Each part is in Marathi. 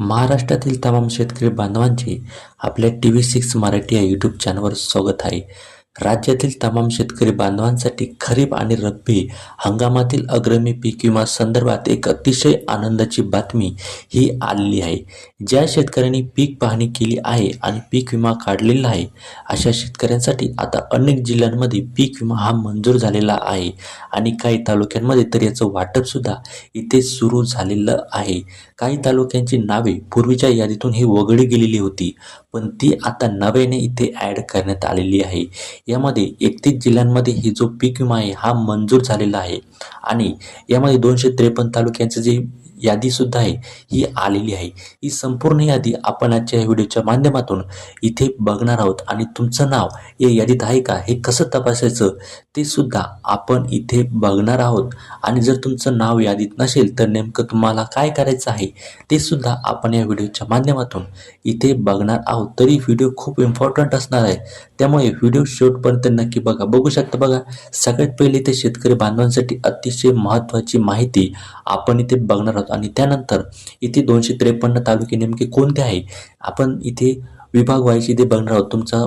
महाराष्ट्रातील तमाम शेतकरी बांधवांचे आपल्या टी व्ही सिक्स मराठी या यूट्यूब चॅनलवर स्वागत आहे. राज्यातील तमाम शेतकरी बांधवांसाठी खरीप आणि रब्बी हंगामातील अग्रमी पीक विमा संदर्भात एक अतिशय आनंदाची बातमी ही आलेली आहे. ज्या शेतकऱ्यांनी पीक पाहणी केली आहे आणि पीक विमा काढलेला आहे अशा शेतकऱ्यांसाठी आता अनेक जिल्ह्यांमध्ये पीक विमा हा मंजूर झालेला आहे आणि काही तालुक्यांमध्ये तर याचं वाटपसुद्धा इथे सुरू झालेलं आहे. काही तालुक्यांची नावे पूर्वीच्या यादीतून ही वगळली गेलेली होती पण ती आता नव्याने इथे ॲड करण्यात आलेली आहे. यामध्ये एकतीस जिल्ह्यांमध्ये ही जो पीक विमा आहे हा मंजूर झालेला आहे. आणि यामध्ये दोनशे त्रेपन्न तालुक्यांचं जे यादीसुद्धा आहे. ही आलेली आहे. ही संपूर्ण यादी आपण आजच्या या व्हिडिओच्या माध्यमातून इथे बघणार आहोत. आणि तुमचं नाव या यादीत आहे का? हे कसं तपासायचं? ते सुद्धा आपण इथे बघणार आहोत. आणि जर तुमचं नाव यादीत नसेल तर नेमकं तुम्हाला काय करायचं आहे? ते सुद्धा आपण या व्हिडिओच्या माध्यमातून इथे बघणार आहोत. तरी व्हिडिओ खूप इम्पॉर्टंट असणार आहे. त्यामुळे व्हिडिओ शेवटपर्यंत नक्की बघा. बघू शकता बघा सगळ्यात पहिले ते शेतकरी बांधवांसाठी अतिशय महत्त्वाची माहिती आपण इथे बघणार आहोत. आणि त्यानंतर इथे दोनशे त्रेपन्न तालुके नेमके कोणते आहे आपण इथे विभाग व्हायचे इथे बघणार आहोत. तुमचा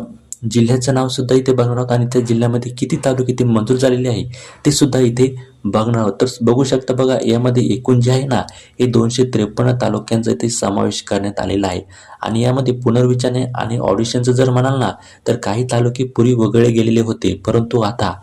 जिल्ह्याचं नावसुद्धा इथे बघणार आहोत आणि त्या जिल्ह्यामध्ये किती तालुके इथे मंजूर झालेले आहे ते सुद्धा इथे बघणार आहोत. तर बघू शकता बघा यामध्ये एकूण जे आहे ना हे दोनशे त्रेपन्न तालुक्यांचा इथे समावेश करण्यात आलेला आहे. आणि यामध्ये पुनर्विचारणे आणि ऑडिशनचं जर म्हणाल ना तर काही तालुके पूर्वी वगळले गेलेले होते. परंतु आता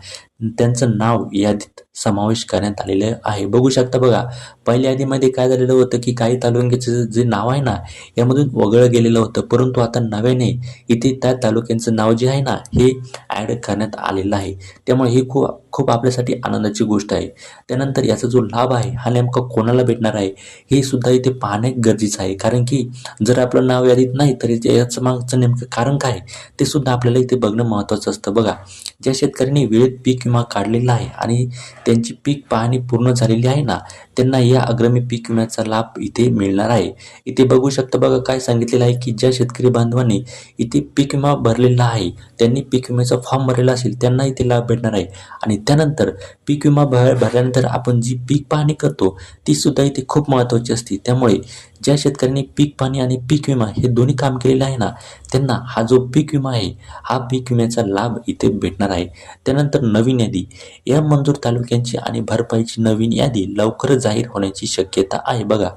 त्यांचं नाव यादीत समावेश करण्यात आलेलं आहे. बघू शकता बघा पहिल्या यादीमध्ये काय झालेलं होतं की काही तालुक्याचं जे नाव आहे ना यामधून वगळलं गेलेलं होतं. परंतु आता नव्याने इथे त्या तालुक्यांचं नाव जे आहे ना हे ॲड करण्यात आलेलं आहे. त्यामुळे ही खूप खूप आपल्यासाठी आनंदाची गोष्ट आहे. त्यानंतर याचा जो लाभ आहे हा नेमका कोणाला भेटणार आहे हे सुद्धा इथे पाहणे गरजेचं आहे. कारण की जर आपलं नाव यादीत नाही तर याचं मागचं नेमकं कारण काय ते सुद्धा आपल्याला इथे बघणं महत्त्वाचं असतं. बघा ज्या शेतकऱ्यांनी वेळेत पीक विमा काढलेला आहे आणि त्यांची पीक पाहणी पूर्ण झालेली आहे ना? त्यांना या अग्रमी पीक विम्याचा लाभ इथे मिळणार आहे. इथे बघू शकता बघा काय सांगितलेलं आहे की ज्या शेतकरी बांधवांनी इथे पीक विमा भरलेला आहे त्यांनी पीक विम्याचा फॉर्म भरलेला असेल त्यांना इथे लाभ भेटणार आहे. आणि त्यानंतर पीक विमा भर भरल्यानंतर आपण जी पीक पाहणी करतो ती सुद्धा इथे खूप महत्त्वाची असते. त्यामुळे ज्या शेतकऱ्यांनी पीक पाणी आणि पीक विमा हे दोन्ही काम केलेलं आहे ना त्यांना हा जो पीक विमा आहे हा पीक विम्याचा लाभ इथे भेटणार आहे. त्यानंतर नवीन यादी. या मंजूर तालुक्यांची आणि भरपाईची नवीन यादी लवकरच जाहीर होण्याची शक्यता आहे. बघा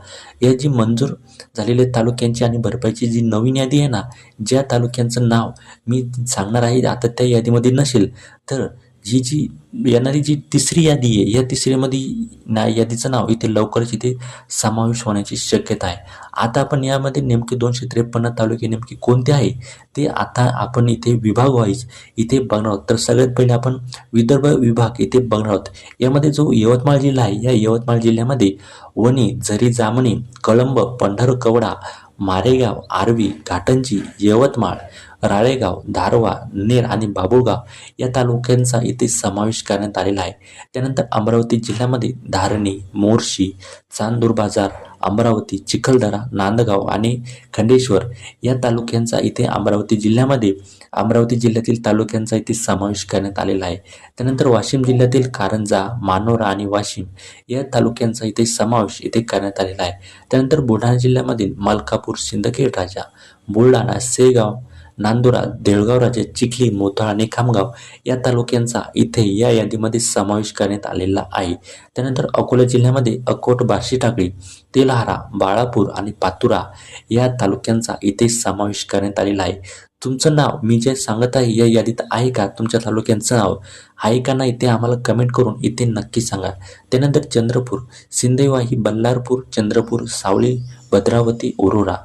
या जी मंजूर झालेल्या तालुक्यांची आणि भरपाईची जी नवीन यादी आहे ना ज्या तालुक्यांचं नाव मी सांगणार आहे आता त्या यादीमध्ये नसेल तर ही जी येणारी जी तिसरी यादी आहे या तिसरीमध्ये ना यादीचं नाव इथे लवकरच इथे समावेश होण्याची शक्यता आहे. आता आपण यामध्ये नेमके दोनशे त्रेपन्न तालुके नेमके कोणते आहे ते आता आपण इथे विभाग वाईज इथे बघणार आहोत. तर सगळ्यात पहिले आपण विदर्भ विभाग इथे बघणार आहोत. यामध्ये जो यवतमाळ जिल्हा आहे या यवतमाळ जिल्ह्यामध्ये वणी झरी जामणी कळंब पंढरकवडा मारेगाव आर्वी घाटंजी यवतमाळ राळेगाव धारवा नेर आणि बाबुळगाव या तालुक्यांचा इथे समावेश करण्यात आलेला आहे. त्यानंतर अमरावती जिल्ह्यामध्ये धारणी मोर्शी चांदूर बाजार अमरावती चिखलदरा नांदगाव आणि खंडेश्वर या तालुक्यांचा इथे अमरावती जिल्ह्यामध्ये अमरावती जिल्ह्यातील तालुक्यांचा इथे समावेश करण्यात आलेला आहे. त्यानंतर वाशिम जिल्ह्यातील कारंजा मानोरा आणि वाशिम या तालुक्यांचा इथे समावेश इथे करण्यात आलेला आहे. त्यानंतर बुलढाणा जिल्ह्यामधील मलकापूर सिंदखेड राजा बुलढाणा सेगाव नांदुरा देळगाव राजे चिखली मोताळा आणि खामगाव या तालुक्यांचा इथे या यादीमध्ये समावेश करण्यात आलेला आहे. त्यानंतर अकोला जिल्ह्यामध्ये अकोट बार्शी टाकळी तेलहारा बाळापूर आणि पातुरा या तालुक्यांचा इथे समावेश करण्यात आलेला आहे. तुमचं नाव मी जे सांगत आहे या यादीत आहे का? तुमच्या तालुक्यांचं नाव आहे का नाही ते आम्हाला कमेंट करून इथे नक्की सांगा. त्यानंतर चंद्रपूर सिंदेवाही बल्लारपूर चंद्रपूर सावली भद्रावती ओरोरा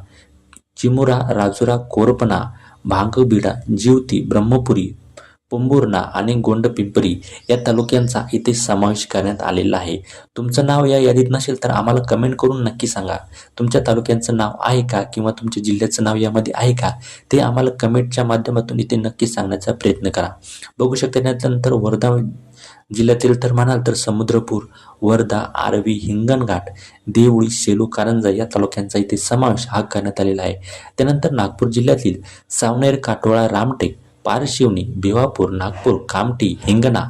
चिमुरा राजुरा कोरपणा भांगबिडा जिवती ब्रह्मपुरी पंबुर्णा आणि गोंडपिंपरी या तालुक्यांचा इथे समावेश करण्यात आलेला आहे. तुमचं नाव या यादीत नसेल तर आम्हाला कमेंट करून नक्की सांगा. तुमच्या तालुक्यांचं नाव आहे का किंवा तुमच्या जिल्ह्याचं नाव यामध्ये आहे का ते आम्हाला कमेंटच्या माध्यमातून इथे नक्की सांगण्याचा प्रयत्न करा. बघू शकता त्यानंतर वर्धा जिल्ह्यातील तर म्हणाल तर समुद्रपूर वर्धा आरवी हिंगणघाट देवळी सेलू कारंजा या तालुक्यांचा इथे समावेश हा करण्यात आलेला आहे. त्यानंतर नागपूर जिल्ह्यातील सावनेर काटोळा रामटेक पारशिवनी भिवापूर नागपूर कामठी हिंगणा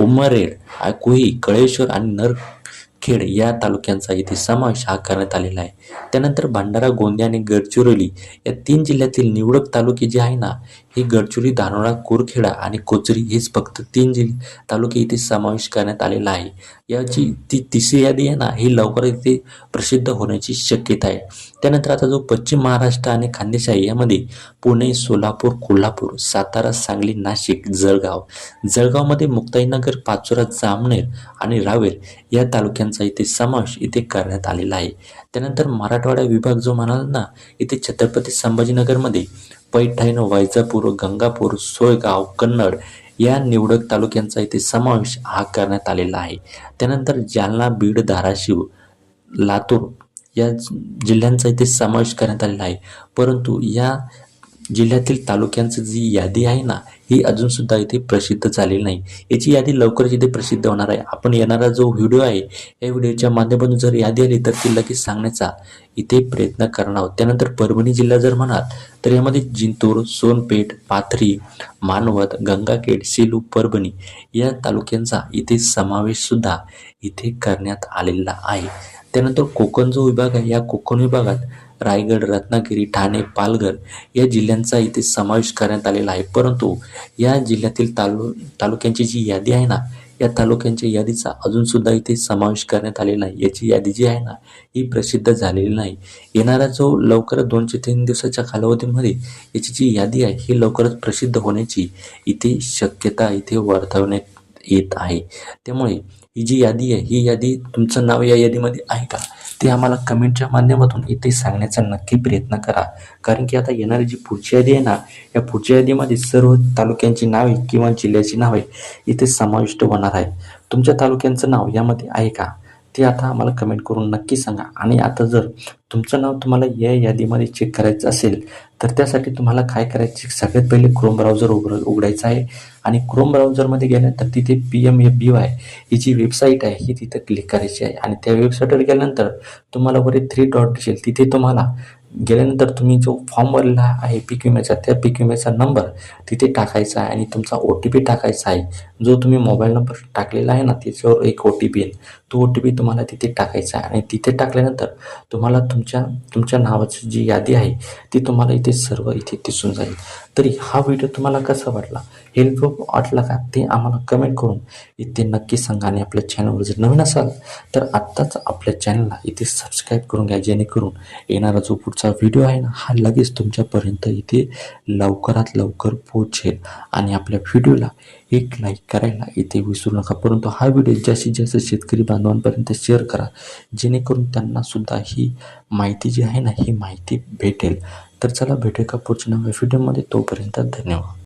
उमरेड कुही कळेश्वर आणि नरखेड या तालुक्यांचा इथे समावेश हा करण्यात आलेला आहे. त्यानंतर भंडारा गोंदिया आणि गडचिरोली या तीन जिल्ह्यातील निवडक तालुके जे आहे ना हे गडचिरोली धानोरा कुरखेडा आणि कोचरी हेच फक्त तीन जिल तालुके इथे समावेश करण्यात आलेला आहे. याची ती तिसरी यादी आहे ना ही लवकर इथे प्रसिद्ध होण्याची शक्यता आहे. त्यानंतर आता जो पश्चिम महाराष्ट्र आणि खानदेश यामध्ये पुणे सोलापूर कोल्हापूर सातारा सांगली नाशिक जळगाव जळगावमध्ये मुक्ताईनगर पाचोरा जामनेर आणि रावेर या तालुक्यांचा इथे समावेश इथे करण्यात आलेला आहे. त्यानंतर मराठवाडा विभाग जो म्हणाल ना इथे छत्रपती संभाजीनगरमध्ये पैठण वैजापूर गंगापूर सोयगाव कन्नड या निवडक तालुक्यांचा इथे समावेश हा करण्यात आलेला आहे. त्यानंतर जालना बीड धाराशिव लातूर या जिल्ह्यांचा इथे समावेश करण्यात आलेला आहे. परंतु या जिल्ह्यातील तालुक्यांची जी यादी आहे ना ही अजूनसुद्धा इथे प्रसिद्ध झालेली नाही. याची यादी लवकरच इथे प्रसिद्ध होणार आहे. आपण येणारा जो व्हिडिओ आहे या व्हिडिओच्या माध्यमातून जर यादी आली तर ती लगेच सांगण्याचा इथे प्रयत्न करणार आहोत. त्यानंतर परभणी जिल्हा जर म्हणाल तर यामध्ये जिंतूर सोनपेठ पाथरी मानवत गंगाखेड सेलू परभणी या तालुक्यांचा इथे समावेशसुद्धा इथे करण्यात आलेला आहे. त्यानंतर कोकण जो विभाग आहे या कोकण विभागात रायगड रत्नागिरी ठाणे पालघर या जिल्ह्यांचा इथे समावेश करण्यात आलेला आहे. परंतु या जिल्ह्यातील तालु तालुक्यांची जी यादी आहे ना या तालुक्यांच्या यादीचा अजूनसुद्धा इथे समावेश करण्यात आलेला नाही. याची यादी जी आहे ना ही प्रसिद्ध झालेली नाही. येणारा जो लवकरच दोनशे तीन दिवसाच्या कालावधीमध्ये याची जी यादी आहे ही लवकरच प्रसिद्ध होण्याची इथे शक्यता इथे वर्तवण्यात येत आहे. त्यामुळे ही जी यादी आहे ही यादी तुमचं नाव या यादीमध्ये आहे का? ते आम्हाला कमेंटच्या माध्यमातून इथे सांगण्याचा नक्की प्रयत्न करा. कारण की आता येणारी जी पुढची यादी आहे ना या पुढच्या यादीमध्ये सर्व तालुक्यांची नावे किंवा जिल्ह्याची नावे इथे समाविष्ट होणार आहे. तुमच्या तालुक्यांचं नाव यामध्ये आहे का? ते आता आम्हाला कमेंट करून नक्की सांगा. आणि आता जर तुमचं नाव तुम्हाला या यादीमध्ये चेक करायचं असेल तर त्यासाठी तुम्हाला काय करायचे? सगळ्यात पहिले क्रोम ब्राउझर उघड उघडायचं आहे. आणि क्रोम ब्राउझरमध्ये गेल्यानंतर तिथे P M F B Y ही जी वेबसाईट आहे ही तिथं क्लिक करायची आहे. आणि त्या वेबसाईटवर गेल्यानंतर तुम्हाला वरील थ्री डॉट दिसेल. तिथे तुम्हाला गेल्यानंतर तुम्ही जो फॉर्म भरलेला आहे पीक विम्याचा त्या पीक विम्याचा नंबर तिथे टाकायचा आहे आणि तुमचा ओ टी पी टाकायचा आहे. जो तुम्ही मोबाईल नंबर टाकलेला आहे ना त्याच्यावर एक ओ टी पी आहे. तो ओ टी पी तुम्हाला तिथे टाकायचा आहे. आणि तिथे टाकल्यानंतर तुम्हाला तुमच्या तुमच्या नावाची जी यादी आहे ती तुम्हाला इथे सर्व इथे दिसून जाईल. तरी हा व्हिडिओ तुम्हाला कसा वाटला? हेल्पफुल वाटला का? ते आम्हाला कमेंट करून इथे नक्की सांगा आणि आपल्या चॅनलवर जर नवीन असाल तर आत्ताच आपल्या चॅनलला इथे सबस्क्राईब करून घ्या जेणेकरून येणारा जो पुढचा व्हिडिओ आहे ना हा लगेच तुमच्यापर्यंत इथे लवकरात लवकर पोहोचेल. आणि आपल्या व्हिडिओला एक लाईक करायला इथे विसरू नका. परंतु हा व्हिडिओ जास्तीत जास्त शेतकरी बांधवांपर्यंत शेअर करा. जेणेकरून त्यांना सुद्धा ही माहिती जी आहे ना ही माहिती भेटेल. तर चला भेटूया का पुढच्या नव्या व्हिडिओमध्ये तोपर्यंत धन्यवाद.